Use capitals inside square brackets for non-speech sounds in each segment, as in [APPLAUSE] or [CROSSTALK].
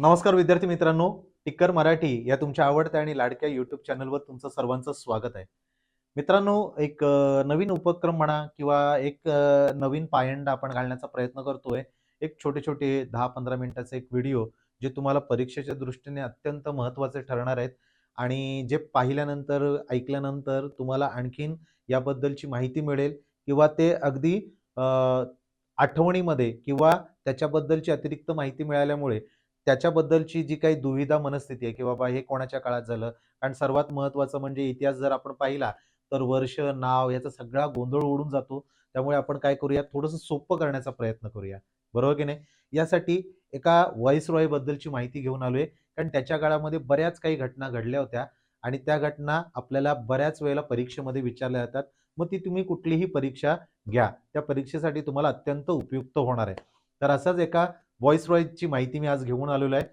नमस्कार विद्यार्थी मित्रांनो टिक्कर मराठी या तुमच्या आवडत्या आणि लाडक्या युट्यूब चॅनलवर तुमचं सर्वांचं स्वागत आहे. मित्रांनो एक नवीन उपक्रम म्हणा किंवा एक नवीन पायंडा आपण घालण्याचा प्रयत्न करतोय एक छोटे छोटे दहा पंधरा मिनिटाचे एक व्हिडिओ जे तुम्हाला परीक्षेच्या दृष्टीने अत्यंत महत्त्वाचे ठरणार आहेत आणि जे पाहिल्यानंतर ऐकल्यानंतर तुम्हाला आणखीन याबद्दलची माहिती मिळेल किंवा ते अगदी आठवणीमध्ये किंवा त्याच्याबद्दलची अतिरिक्त माहिती मिळाल्यामुळे त्याच्याबद्दलची जी काही दुविधा मनस्थिती आहे की बाबा हे कोणाच्या काळात झालं? कारण सर्वात महत्वाचं म्हणजे इतिहास जर आपण पाहिला तर वर्ष नाव याचा सगळा गोंधळ उडून जातो. त्यामुळे आपण काय करूया? थोडंसं सोपं करण्याचा प्रयत्न करूया. बरोबर की नाही? यासाठी एका व्हॉइस रॉय बद्दलची माहिती घेऊन आलोय. कारण त्याच्या काळामध्ये बऱ्याच काही घटना घडल्या होत्या आणि त्या घटना आपल्याला बऱ्याच वेळेला परीक्षेमध्ये विचारल्या जातात. मग ती तुम्ही कुठलीही परीक्षा घ्या. त्या परीक्षेसाठी तुम्हाला अत्यंत उपयुक्त होणार आहे. तर असंच एका व्हॉइस रॉयची माहिती मी आज घेऊन आलेलो आहे.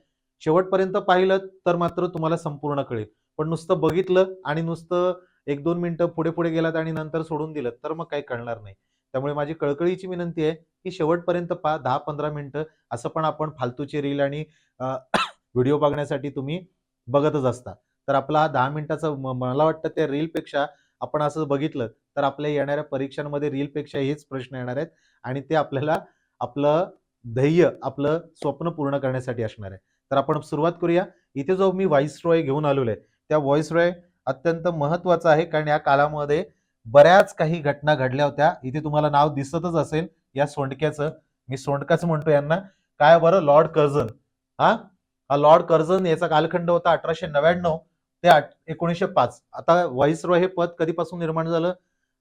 शेवटपर्यंत पाहिलं तर मात्र तुम्हाला संपूर्ण कळेल. पण नुसतं बघितलं आणि नुसतं एक दोन मिनिटं पुढे पुढे गेलात आणि नंतर सोडून दिलं तर मग काही कळणार नाही. त्यामुळे माझी कळकळीची विनंती आहे की शेवटपर्यंत पहा दहा पंधरा मिनिटं असं पण आपण फालतूचे रील आणि व्हिडिओ [COUGHS] बघण्यासाठी तुम्ही बघतच असता. तर आपला हा दहा मिनिटाचा म- मला वाटतं त्या रीलपेक्षा आपण असं बघितलं तर आपल्या येणाऱ्या परीक्षांमध्ये रीलपेक्षा हेच प्रश्न येणार आहेत. आणि ते आपल्याला आपलं ध्येय आपलं स्वप्न पूर्ण करण्यासाठी असणार आहे. तर आपण सुरुवात करूया. इथे जो मी व्हॉइस रॉय घेऊन आलेलो आहे त्या व्हॉइस रॉय अत्यंत महत्त्वाचा आहे. कारण या काळामध्ये बऱ्याच काही घटना घडल्या होत्या. इथे तुम्हाला नाव दिसतच असेल या सोंडक्याचं. मी सोंडकाच म्हणतो यांना. काय बरं? Lord Curzon. हा? हा लॉर्ड कर्झन याचा कालखंड होता अठराशे नव्याण्णव ते एकोणीसशे पाच. आता व्हॉइस रॉय हे पद कधीपासून निर्माण झालं?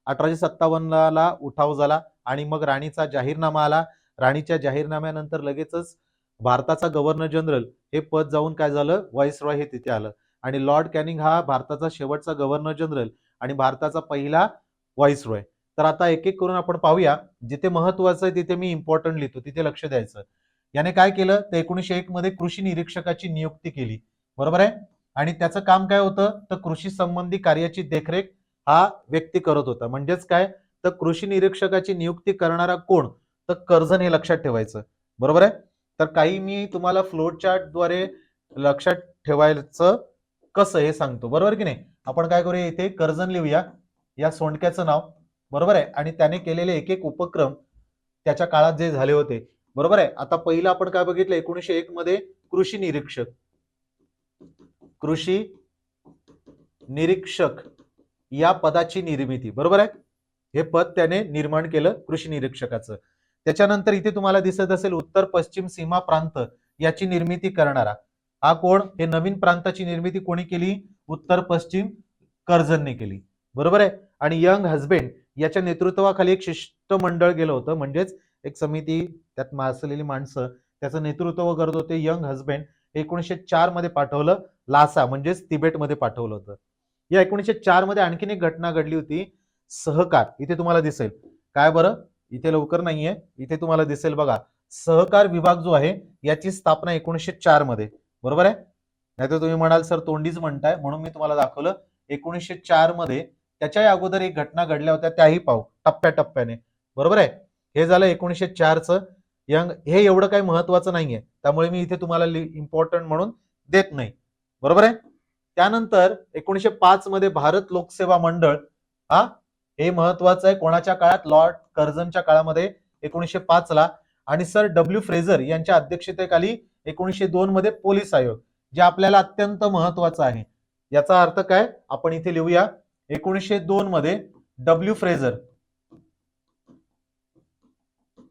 अठराशे सत्तावन्नला उठाव झाला आणि मग राणीचा जाहीरनामा आला. राणीच्या जाहीरनाम्यानंतर लगेचच भारताचा गव्हर्नर जनरल हे पद जाऊन काय झालं? व्हॉइस रॉय हे तिथे आलं. आणि लॉर्ड कॅनिंग हा भारताचा शेवटचा गव्हर्नर जनरल आणि भारताचा पहिला व्हॉइस रॉय तर आता एक एक करून आपण पाहूया. जिथे महत्वाचं आहे तिथे मी इम्पॉर्टंट लिहितो. तिथे लक्ष द्यायचं. याने काय केलं? तर एकोणीशे एक मध्ये कृषी निरीक्षकाची नियुक्ती केली. बरोबर आहे? आणि त्याचं काम काय होतं? तर कृषी संबंधी कार्याची देखरेख हा व्यक्ती करत होता. म्हणजेच काय? तर कृषी निरीक्षकाची नियुक्ती करणारा कोण? तर कर्जन हे लक्षात ठेवायचं. बरोबर आहे? तर काही मी तुम्हाला फ्लोट चार्टद्वारे लक्षात ठेवायचं कसं हे सांगतो. बरोबर की नाही? आपण काय करूया इथे कर्जन लिहूया. या सोंडक्याचं नाव. बरोबर आहे? आणि त्याने केलेले एक एक उपक्रम त्याच्या काळात जे झाले होते. बरोबर आहे? आता पहिलं आपण काय बघितलं? एकोणीशे एक मध्ये कृषी निरीक्षक. कृषी निरीक्षक या पदाची निर्मिती. बरोबर आहे? हे पद त्याने निर्माण केलं कृषी निरीक्षकाचं. त्याच्यानंतर इथे तुम्हाला दिसत असेल उत्तर पश्चिम सीमा प्रांत याची निर्मिती करणारा. हा कोण? हे नवीन प्रांताची निर्मिती कोणी केली? उत्तर पश्चिम कर्जनने केली. बरोबर आहे? आणि यंग हजबेंड याच्या नेतृत्वाखाली एक शिष्टमंडळ गेलं होतं. म्हणजेच एक समिती त्यात असलेली माणसं त्याचं नेतृत्व करत होते यंग हजबेंड. एकोणीसशे चारमध्ये पाठवलं. लासा म्हणजेच तिबेटमध्ये पाठवलं होतं. या एकोणीसशे चारमध्ये आणखीन एक घटना घडली होती. सहकार. इथे तुम्हाला दिसेल. काय बरं? इथे लवकर नाहीये. इथे तुम्हाला दिसेल बघा सहकार विभाग जो आहे याची स्थापना एकोणीसशे चारमध्ये. बरोबर आहे? नाहीतर तुम्ही म्हणाल सर तोंडीच म्हणताय. म्हणून मी तुम्हाला दाखवलं एकोणीसशे चारमध्ये त्याच्याही अगोदर एक घटना घडल्या होत्या त्याही पाहू टप्प्याटप्प्याने. बरोबर आहे? हे झालं एकोणीसशे चारचं. यंग हे एवढं काही महत्वाचं नाहीये. त्यामुळे मी इथे तुम्हाला इम्पॉर्टंट म्हणून देत नाही. बरोबर आहे? त्यानंतर एकोणीसशे पाच मध्ये भारत लोकसेवा मंडळ हा हे महत्वाचं आहे. कोणाच्या काळात? लॉर्ड कर्झनच्या काळामध्ये एकोणीसशे पाच ला. आणि सर डब्ल्यू फ्रेझर यांच्या अध्यक्षतेखाली एकोणीसशे दोन मध्ये पोलीस आयोग जे आपल्याला अत्यंत महत्वाचं आहे. याचा अर्थ काय? आपण इथे लिहूया. एकोणीसशे दोन मध्ये डब्ल्यू फ्रेझर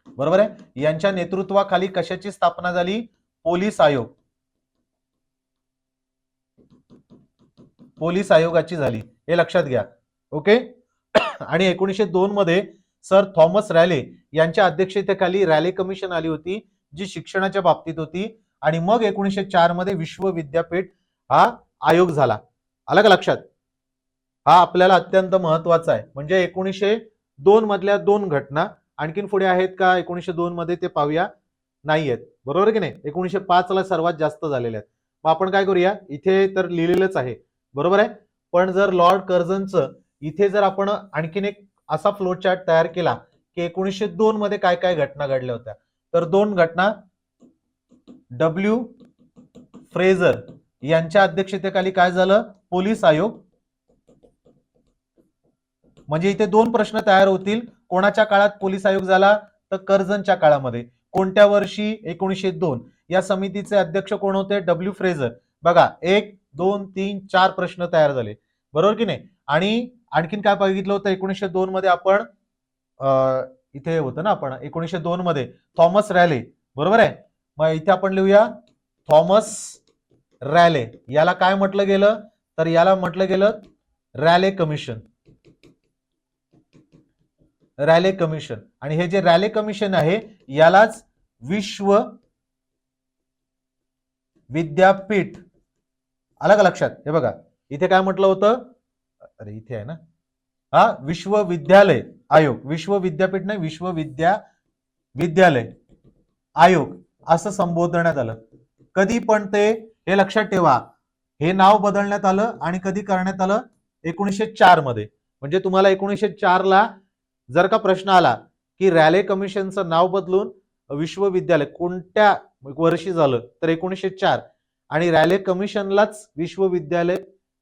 बरोबर आहे? यांच्या नेतृत्वाखाली कशाची स्थापना झाली? पोलीस आयोग. पोलीस आयोगाची झाली. हे लक्षात घ्या. ओके? [COUGHS] आणि एकोणीसशे दोन मध्ये सर थॉमस रॅले यांच्या अध्यक्षतेखाली रॅले कमिशन आली होती जी शिक्षणाच्या बाबतीत होती. आणि मग एकोणीसशे चारमध्ये विश्व विद्यापीठ हा आयोग झाला. आला का लक्षात? हा आपल्याला अत्यंत महत्त्वाचा आहे. म्हणजे एकोणीसशे दोन मधल्या दोन घटना आणखीन पुढे आहेत का? एकोणीसशे दोन मध्ये ते पाहूया. नाही आहेत. बरोबर की नाही? एकोणीसशे पाच ला सर्वात जास्त झालेले आहेत. मग आपण काय करूया? इथे तर लिहिलेलंच आहे. बरोबर आहे? पण जर लॉर्ड कर्झनचं इथे जर आपण आणखीन एक असा फ्लो चार्ट तयार केला की एकोणीसशे दोन मध्ये काय काय घटना घडल्या होत्या. तर दोन घटना डब्ल्यू फ्रेझर यांच्या अध्यक्षतेखाली काय झालं? पोलीस आयोग. म्हणजे इथे दोन प्रश्न तयार होतील. कोणाच्या काळात पोलीस आयोग झाला? तर कर्जनच्या काळामध्ये. कोणत्या वर्षी? एकोणीसशे दोन. या समितीचे अध्यक्ष कोण होते? डब्ल्यू फ्रेझर बघा एक दोन तीन चार प्रश्न तयार झाले. बरोबर की नाही? आणि आणखीन काय बघितलं होतं? एकोणीसशे दोन मध्ये आपण इथे होतं ना आपण एकोणीसशे दोन मध्ये थॉमस रॅले बरोबर आहे? मग इथे आपण लिहूया थॉमस रॅले. याला काय म्हटलं गेलं? तर याला म्हटलं गेलं रॅले कमिशन. Raleigh commission. आणि हे जे रॅले कमिशन आहे यालाच विश्व विद्यापीठ. आलं का लक्षात? हे बघा. इथे काय म्हटलं होतं? अरे इथे आहे ना. हा विश्वविद्यालय आयोग. विश्वविद्यापीठ नाही विश्वविद्या विद्यालय आयोग. असं संबोधण्यात आलं. कधी पण ते हे लक्षात ठेवा. हे नाव बदलण्यात आलं आणि कधी करण्यात आलं? एकोणीसशे चारमध्ये. म्हणजे तुम्हाला एकोणीसशे चार ला जर का प्रश्न आला की रॅले कमिशनचं नाव बदलून विश्वविद्यालय कोणत्या वर्षी झालं? तर एकोणीसशे चार. आणि रॅले कमिशनलाच विश्वविद्यालय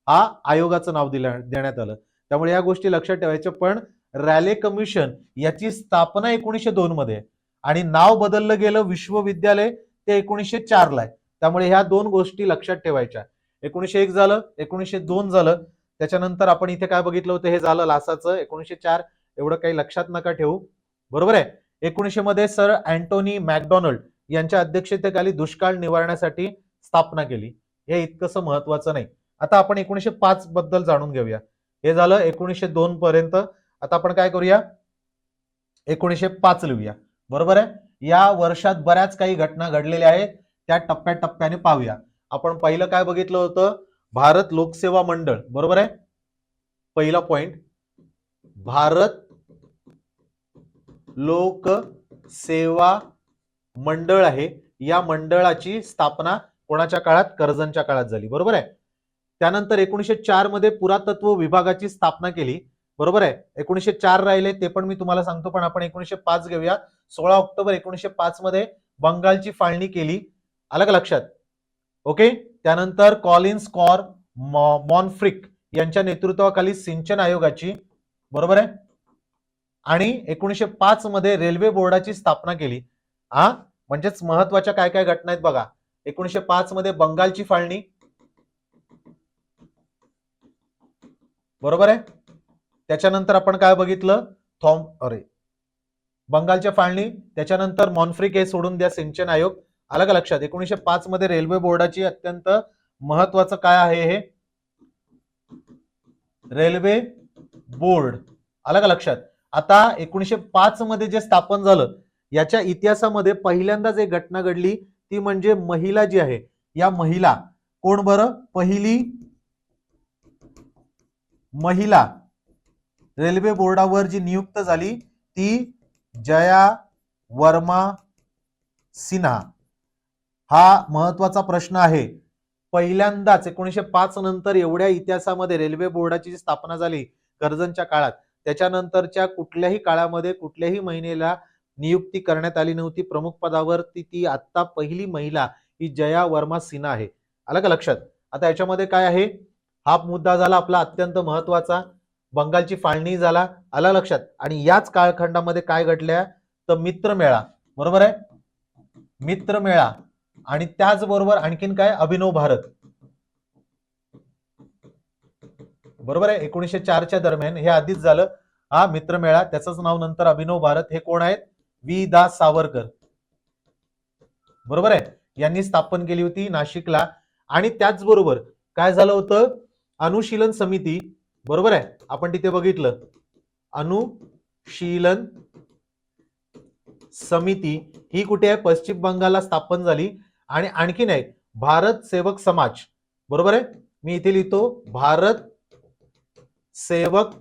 हा आयोगाचं नाव दिल्या देण्यात आलं. त्यामुळे या गोष्टी लक्षात ठेवायच्या. पण रॅले कमिशन याची स्थापना एकोणीसशे दोन मध्ये आणि नाव बदललं गेलं विश्वविद्यालय ते एकोणीसशे चार ला आहे. त्यामुळे ह्या दोन गोष्टी लक्षात ठेवायच्या. एकोणीसशे एक झालं एकोणीसशे दोन झालं. त्याच्यानंतर आपण इथे काय बघितलं होतं? हे झालं लासाचं. एकोणीसशे चार एवढं काही लक्षात नका ठेवू. बरोबर आहे? एकोणीसशे मध्ये सर अँटोनी मॅकडॉनल्ड यांच्या अध्यक्षतेखाली दुष्काळ निवारण्यासाठी स्थापना केली. हे इतकंसं महत्वाचं नाही. आता आपण एकोणीसशे पाच बद्दल जाणून घेऊया. हे झालं एकोणीसशे दोन पर्यंत. आता आपण काय करूया? एकोणीसशे पाच लिहूया. बरोबर आहे? या वर्षात बऱ्याच काही घटना घडलेल्या आहेत. त्या टप्प्याटप्प्याने पाहूया. आपण पहिलं काय बघितलं होतं? भारत लोकसेवा मंडळ. बरोबर आहे? पहिला पॉइंट भारत लोकसेवा मंडळ आहे. या मंडळाची स्थापना कोणाच्या काळात? कर्जनच्या काळात झाली. बरोबर आहे? त्यानंतर एकोणीसशे चारमध्ये पुरातत्व विभागाची स्थापना केली. बरोबर आहे? एकोणीसशे चार राहिले ते पण मी तुम्हाला सांगतो पण आपण एकोणीसशे पाच घेऊया. सोळा ऑक्टोबर एकोणीसशे पाच मध्ये बंगालची फाळणी केली. आलं का लक्षात? ओके? त्यानंतर कॉलिन्स कॉर मॉनफ्रिक यांच्या नेतृत्वाखाली सिंचन आयोगाची बरोबर आहे? आणि एकोणीसशे पाच मध्ये रेल्वे बोर्डाची स्थापना केली. हा म्हणजेच महत्त्वाच्या काय काय घटना आहेत बघा. एकोणीसशे पाच मध्ये बंगालची फाळणी बरोबर आहे? त्याच्यानंतर आपण काय बघितलं? थॉम अरे बंगालच्या फाळणी त्याच्यानंतर मॉन्फ्री हे सोडून द्या सिंचन आयोग. आलं का लक्षात? एकोणीशे पाच मध्ये रेल्वे बोर्डाची अत्यंत महत्वाचं काय आहे हे? Railway board. आलं का लक्षात? आता एकोणीसशे पाच मध्ये जे स्थापन झालं याच्या इतिहासामध्ये पहिल्यांदा जे घटना घडली ती म्हणजे महिला जी आहे. या महिला कोण बरं? पहिली महिला रेल्वे बोर्डावर जी नियुक्त झाली ती जया वर्मा सिन्हा. हा महत्त्वाचा प्रश्न आहे. पहिल्यांदाच एकोणीसशे पाच नंतर एवढ्या इतिहासामध्ये रेल्वे बोर्डाची जी स्थापना झाली कर्जनच्या काळात त्याच्यानंतरच्या कुठल्याही काळामध्ये कुठल्याही महिनेला नियुक्ती करण्यात आली नव्हती. प्रमुख पदावर ती ती आत्ता पहिली महिला ही जया वर्मा सिन्हा आहे. आलं का लक्षात? आता याच्यामध्ये काय आहे? हा मुद्दा झाला आपला अत्यंत महत्त्वाचा. बंगालची फाळणी झाला आला लक्षात. आणि याच काळखंडामध्ये काय घडल्या? तर मित्रमेळा. बरोबर आहे? मित्रमेळा. आणि त्याचबरोबर आणखीन काय? अभिनव भारत. बरोबर आहे? एकोणीसशे चारच्या दरम्यान हे आधीच झालं. हा मित्रमेळा त्याचंच नाव नंतर अभिनव भारत. हे कोण आहेत? वी दा सावरकर. बरोबर आहे? यांनी स्थापन केली होती नाशिकला. आणि त्याचबरोबर काय झालं होतं? अनुशीलन समिती बरोबर आहे? आपण तिथे बघितलं. अनुशीलन समिती ही कुठे आहे? पश्चिम बंगालला स्थापन झाली आणि आणखीन आहे भारत सेवक समाज. बरोबर आहे? मी इथे लिहितो भारत सेवक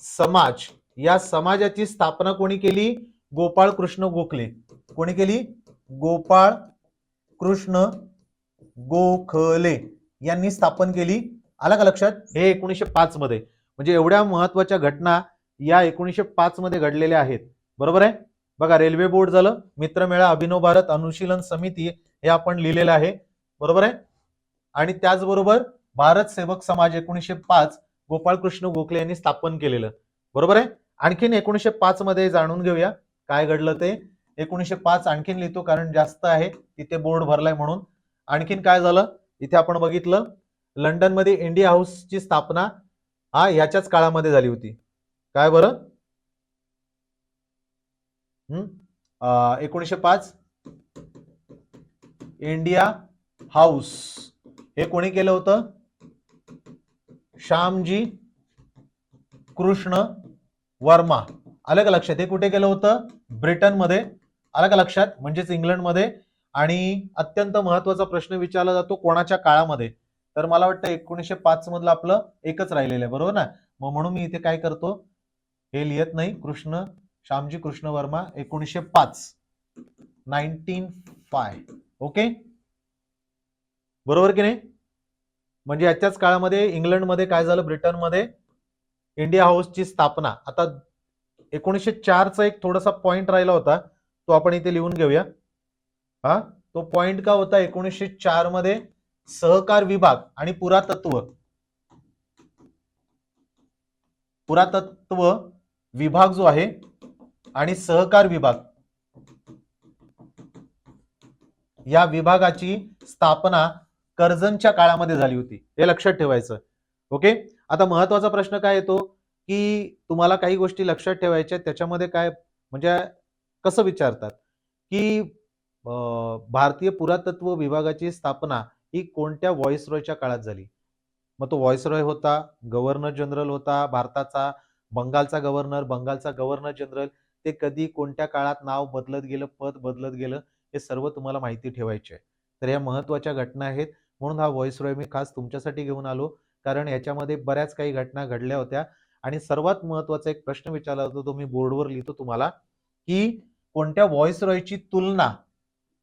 समाज. या समाजाची स्थापना कोणी केली? गोपाळ कृष्ण गोखले. कोणी केली? गोपाळ कृष्ण गोखले यांनी स्थापन केली. आला का लक्षात? हे एकोणीसशे पाच मध्ये. म्हणजे एवढ्या महत्त्वाच्या घटना या एकोणीसशे पाच मध्ये घडलेल्या आहेत. बरोबर आहे? बघा रेल्वे बोर्ड झालं मित्रमेळा अभिनव भारत अनुशीलन समिती हे आपण लिहिलेलं आहे. बरोबर आहे? आणि त्याचबरोबर भारत सेवक समाज एकोणीसशे पाच गोपाळकृष्ण गोखले यांनी स्थापन केलेलं. बरोबर आहे? आणखीन एकोणीसशे पाच मध्ये जाणून घेऊया. काय घडलं ते? एकोणीसशे पाच आणखीन लिहितो कारण जास्त आहे. तिथे बोर्ड भरलाय म्हणून. आणखीन काय झालं? इथे आपण बघितलं. लंडनमध्ये इंडिया हाऊसची स्थापना हा याच्याच काळामध्ये झाली होती. काय बरं? एकोणीसशे पाच? India house. हे कोणी केलं होतं? श्यामजी कृष्ण वर्मा. आलं का लक्षात? हे कुठे केलं होतं? ब्रिटनमध्ये. आलं का लक्षात? म्हणजेच इंग्लंडमध्ये. आणि अत्यंत महत्त्वाचा प्रश्न विचारला जातो कोणाच्या काळामध्ये? तर मला वाटतं एकोणीसशे पाच मधलं आपलं एकच राहिलेलं आहे बरोबर ना? मग म्हणून मी इथे काय करतो? हे लिहित नाही. कृष्ण श्यामजी कृष्ण वर्मा एकोणीसशे पाच. Nineteen five. ओके? बरोबर की नाही? म्हणजे याच्याच काळामध्ये इंग्लंडमध्ये काय झालं? ब्रिटनमध्ये इंडिया हाऊसची स्थापना. आता एकोणीसशे चारचा एक थोडासा पॉइंट राहिला होता. तो आपण इथे लिहून घेऊया. हा? तो पॉइंट का होता? एकोणीसशे चारमध्ये सहकार विभाग आणि पुरातत्व. पुरातत्व विभाग जो आहे आणि सहकार विभाग. या विभागाची स्थापना कर्जनच्या काळामध्ये झाली होती. हे लक्षात ठेवायचं. ओके? आता महत्त्वाचा प्रश्न काय येतो? की तुम्हाला काही गोष्टी लक्षात ठेवायच्या त्याच्यामध्ये काय म्हणजे कसं विचारतात? की भारतीय पुरातत्व विभागाची स्थापना ही कोणत्या व्हॉइसरॉयच्या काळात झाली? मग तो व्हॉइसरॉय होता गव्हर्नर जनरल होता भारताचा बंगालचा गव्हर्नर बंगालचा गव्हर्नर जनरल ते कधी कोणत्या काळात नाव बदलत गेलं पद बदलत गेलं हे सर्व तुम्हाला माहिती ठेवायचे आहे. तर या महत्त्वाच्या घटना आहेत म्हणून हा व्हॉइसरॉय मी खास तुमच्यासाठी घेऊन आलो कारण याच्यामध्ये बऱ्याच काही घटना घडल्या होत्या. आणि सर्वात महत्त्वाचा एक प्रश्न विचारला होता तो मी बोर्डवर लिहितो तुम्हाला की कोणत्या व्हॉइस रॉयची तुलना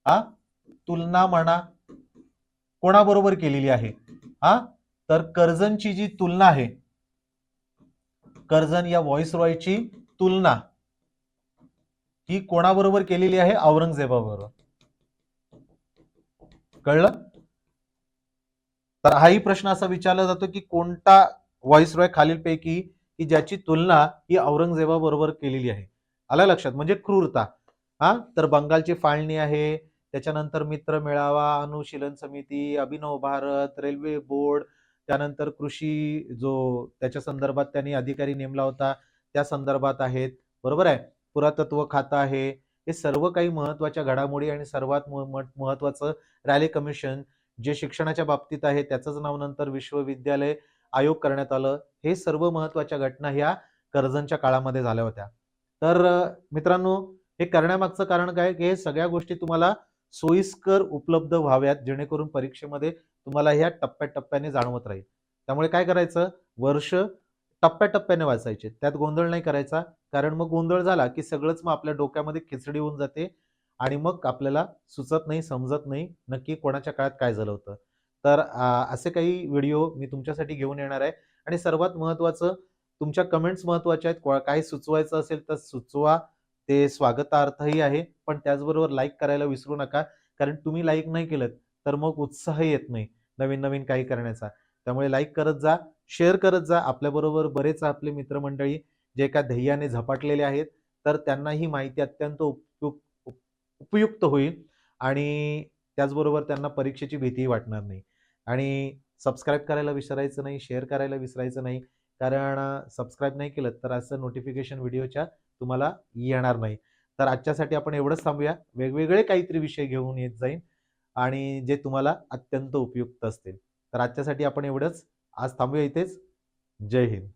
हा? तुलना म्हणा कोणाबरोबर केलेली आहे? हा? तर कर्जनची जी तुलना आहे कर्जन या व्हॉइस रॉयची तुलना ही कोणाबरोबर केलेली आहे? औरंगजेबाबरोबर. कळलं? तर हाही प्रश्न असा विचारला जातो की कोणता व्हॉइस रॉय खालीलपैकी की ज्याची तुलना ही औरंगजेबाबरोबर केलेली आहे? आला लक्षात? म्हणजे क्रूरता. हा? तर बंगालची फाळणी आहे त्याच्यानंतर मित्र मेळावा अनुशीलन समिती अभिनव भारत रेल्वे बोर्ड त्यानंतर कृषी जो त्याच्या संदर्भात त्यांनी अधिकारी नेमला होता त्या संदर्भात आहेत. बरोबर आहे? पुरातत्व खातं आहे. हे सर्व काही महत्त्वाच्या घडामोडी आणि सर्वात महत्वाचं रॅली कमिशन जे शिक्षणाच्या बाबतीत आहे त्याचंच नाव नंतर विश्वविद्यालय आयोग करण्यात आलं. हे सर्व महत्त्वाच्या घटना ह्या कर्जनच्या काळामध्ये झाल्या होत्या. तर मित्रांनो हे करण्यामागचं कारण काय? की हे सगळ्या गोष्टी तुम्हाला सोयीस्कर उपलब्ध व्हाव्यात जेणेकरून परीक्षेमध्ये तुम्हाला ह्या टप्प्याटप्प्याने जाणवत राहील. त्यामुळे काय करायचं? वर्ष टप्प्याटप्प्याने वाचायचे. त्यात गोंधळ नाही करायचा. कारण मग गोंधळ झाला की सगळंच मग आपल्या डोक्यामध्ये खिचडी होऊन जाते आणि मग आपल्याला सुचत नाही समजत नाही नक्की कोणाच्या काळात काय झालं होतं. तर असे काही व्हिडिओ मी तुमच्यासाठी घेऊन येणार आहे. आणि सर्वात महत्वाचं तुमच्या कमेंट्स महत्त्वाच्या आहेत. काय सुचवायचं असेल तर सुचवा. ते स्वागतार्थही आहे पण त्याचबरोबर लाईक करायला विसरू नका कारण तुम्ही लाईक नाही केलं तर मग उत्साह येत नाही नवीन नवीन काही करण्याचा. त्यामुळे लाईक करत जा शेअर करत जा आपल्याबरोबर बरेच आपले मित्रमंडळी जे एका ध्येयाने झपाटलेले आहेत तर त्यांना ही माहिती अत्यंत उपयुक्त उपयुक्त होईल आणि त्याचबरोबर त्यांना परीक्षेची भीतीही वाटणार नाही. आणि सबस्क्राईब करायला विसरायचं नाही शेअर करायला विसरायचं नाही कारण सबस्क्राईब नाही केलं तर असं नोटिफिकेशन व्हिडिओच्या तुम्हाला येणार नाही. तर आजच्यासाठी आपण एवढंच थांबूया. वेगवेगळे काहीतरी विषय घेऊन येत जाईन आणि जे तुम्हाला अत्यंत उपयुक्त असतील. तर आजच्यासाठी आपण एवढंच. आज थांबूया इथेच. जय हिंद.